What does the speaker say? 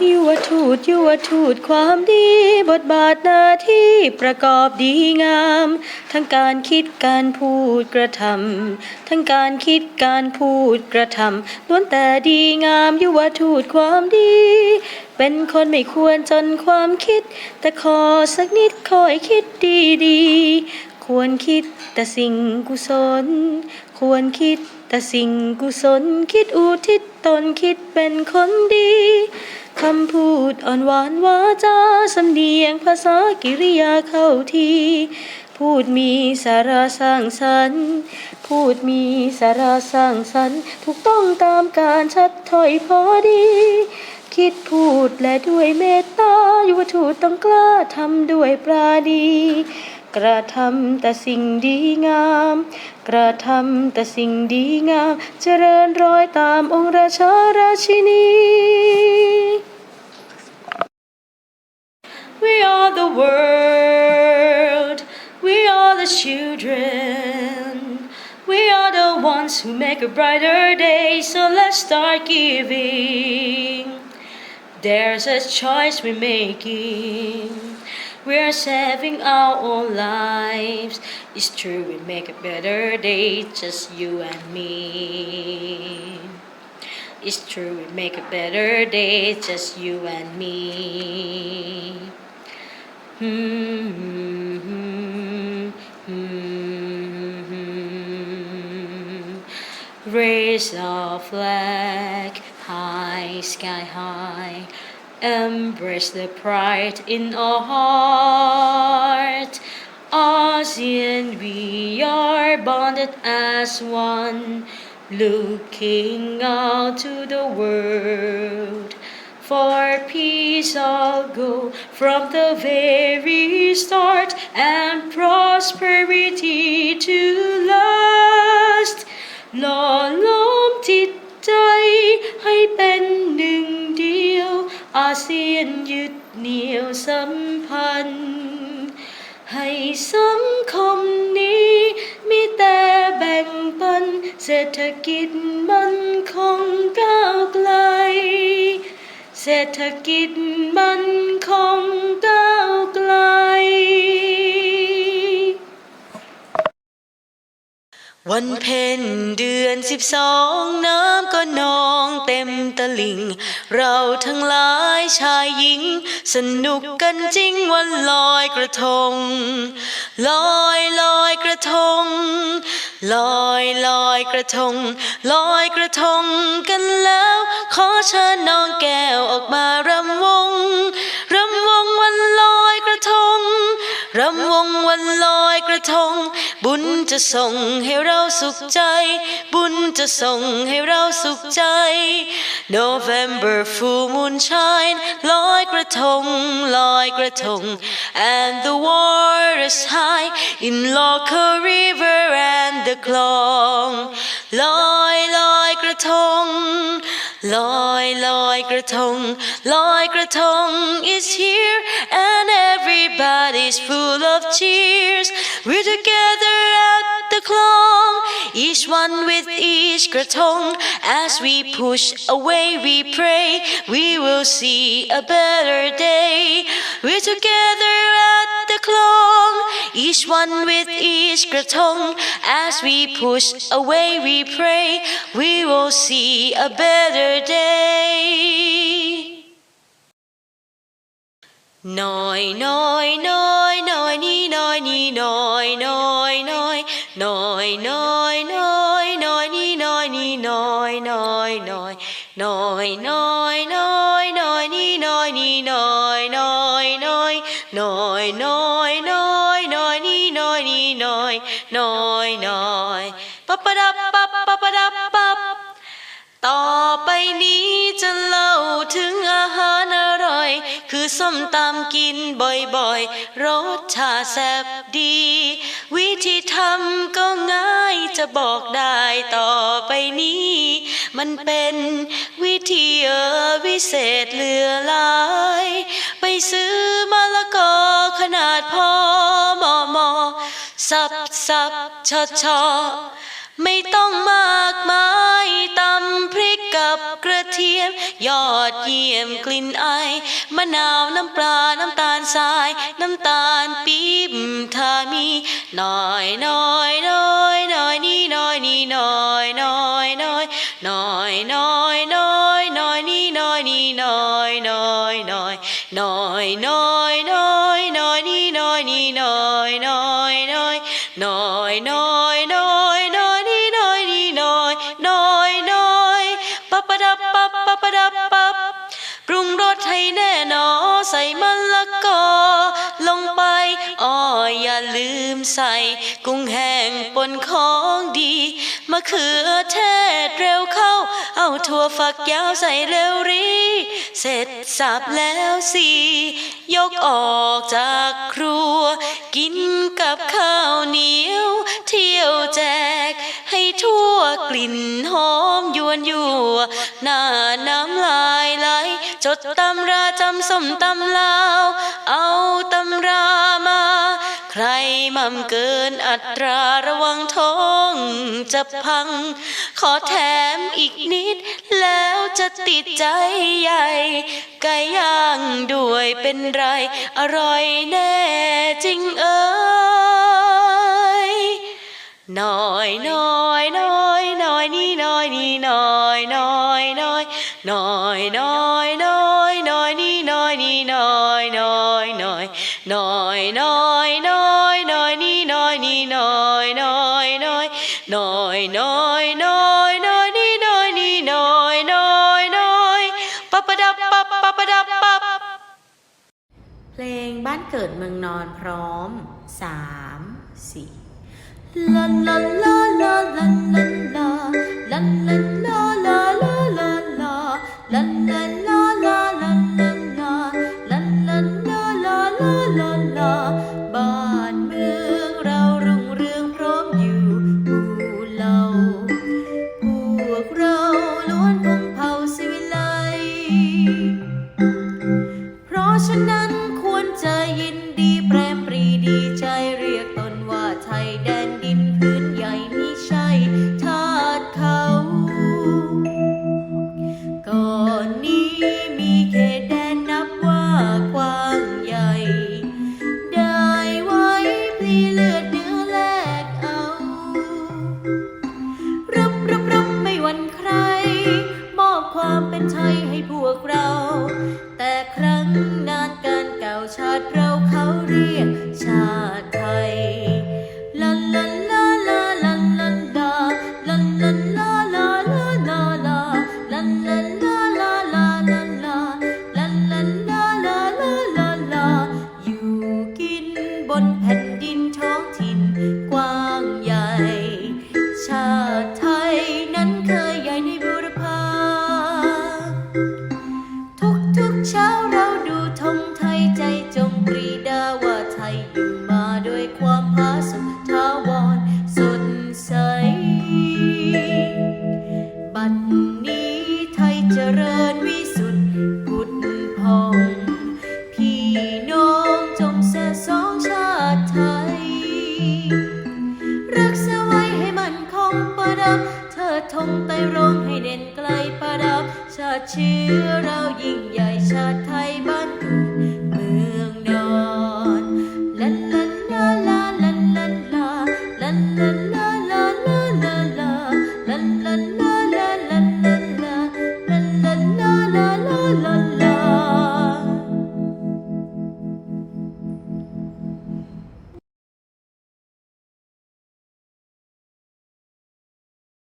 ยุวทูตยุวทูตความดีบทบาทหน้าที่ประกอบดีงาม ทั้งการคิดการพูดกระทำทั้งการคิดการพูดกระทำล้วนแต่ดีงามยุวทูตความดี เป็นคนไม่ควรจนความคิด แต่ขอสักนิดคอยคิดดีดีๆควรคิดแต่สิ่งกุศล ควรคิดแต่สิ่งกุศลคิดอุทิศตนคิดเป็นคนดี คำพูดอ่อนหวานวาจาสำเนียงภาษากิริยาเข้าทีพูดมีสาระสร้างสรรค์ พูดมีสาระสร้างสรรค์ ถูกต้องตามการชัดถ้อยพอดี คิดพูดและด้วยเมตตายุวทูตต้องกล้าทำด้วยปราณีกระทำแต่สิ่งดีงาม กระทำแต่สิ่งดีงาม เจริญรอยตามองค์ราชาราชินี world, we are the children, we are the ones who make a brighter day, so let's start giving. There's a choice we're making. We're saving our own lives. It's true, we make a better day, just you and me. It's true, we make a better day, just you and me. Raise our flag high, sky high. Embrace the pride in our heart. ASEAN, we are bonded as one, looking out to the world. For peace I'll go from the very start, and prosperity to last. หล่อล้อมจิตใจให้เป็นหนึ่งเดียว อาเซียนยึดเหนี่ยวสัมพันธ์ ให้สังคมนี้มีแต่แบ่งปัน เศรษฐกิจมันคงก้าวไกล เศรษฐกิจมันคงก้าวไกล วันเพ็ญเดือนสิบสองน้ำก็นองเต็มตลิ่ง เราทั้งหลายชายหญิง สนุกกันจริงวันลอยกระทง ลอยลอยกระทง ลอยลอยกระทง ลอยกระทงกันแล้ว ขอเชิญน้องแก้วออกมารำวงรำวงวันลอยกระทงรำวงวันลอยกระทง บุญจะส่งให้เราสุขใจ บุญจะส่งให้เราสุขใจ November full moonshine ลอยกระทง ลอยกระทง and the waters high in Local River and the คลองลอยลอยกระทง ลอยลอยกระทง ลอยกระทง is here and everybody's full of cheers We're together at the clock, each one with each graton. As we push away, we pray we will see a better day. We're together at the clock, each one with each graton. As we push away, we pray we will see a better day. Noi, noi, noi. নয় নয় নি নয় নি নয় নয় নয় নয় নয় নয় নয় নি নয় নি নয় নয় নয় নয় নয় নয় নয় নি নয় নি নয় নয় নয় নয় নয় নয় নয় নি নয় নি নয় নয় নয় পাপারাপ পাপারাপ পাপ ต่อไปนี้จะเล่าถึงอาหารอร่อย คือส้มตำกินบ่อยๆ รสชาติแซ่บดี วิธีทำก็ง่ายจะบอกได้ต่อไปนี้ มันเป็นวิธีเออวิเศษเหลือหลาย ไปซื้อมะละกอขนาดพอมอมอสับสับชอชอ ไม่ต้องมากมายตำพริกกับกระเทียม ยอดเยี่ยมกลิ่นไอมะนาวน้ำปลาน้ำตาลทราย น้ำตาลปี๊บถ้ามีหน่อยน้อยน้อยน้อยนี่น้อยนี่น้อยน้อยน้อยน้อยน้อยน้อยน้อยนี่น้อยนี่น้อยน้อยน้อยน้อยน้อย ดับปับปรุงรสให้แน่นอใส่มะละกอ ลงไปอ้ออย่าลืมใส่ กุ้งแห้งปนของดีมะเขือเทศเร็วเข้า เอาถั่วฝักยาวใส่เร็วรี เสร็จสับแล้วสิยกออกจากครัว กินกับข้าวเหนียว เที่ยวแจก ให้ทั่วกลิ่นหอมยวนยั่วหน้าน้ำลายไหลจดตำราจำสมตำลาว เอาตำรามา ใครมั่มเกินอัตราระวังท้องจะพัง ขอแถมอีกนิด แล้วจะติดใจใหญ่ไก่ย่างด้วยเป็นไร อร่อยแน่จริงเอ้ย น้อยน้อยน้อยน้อยนี่น้อยนี่น้อยน้อยน้อยน้อยน้อยน้อยน้อยนี่น้อยนี่น้อยน้อยน้อยน้อยน้อยน้อยน้อยนี่น้อยนี่น้อยน้อยน้อยน้อยน้อยน้อยน้อยนี่น้อยนี่น้อยน้อยน้อยปับปะดับปับปับปะดับปับเพลงบ้านเกิดเมืองนอนพร้อม3 lần lần la บนแผ่น ร้องให้เด่นไกลประดับชาติเชื้อเรายิ่ง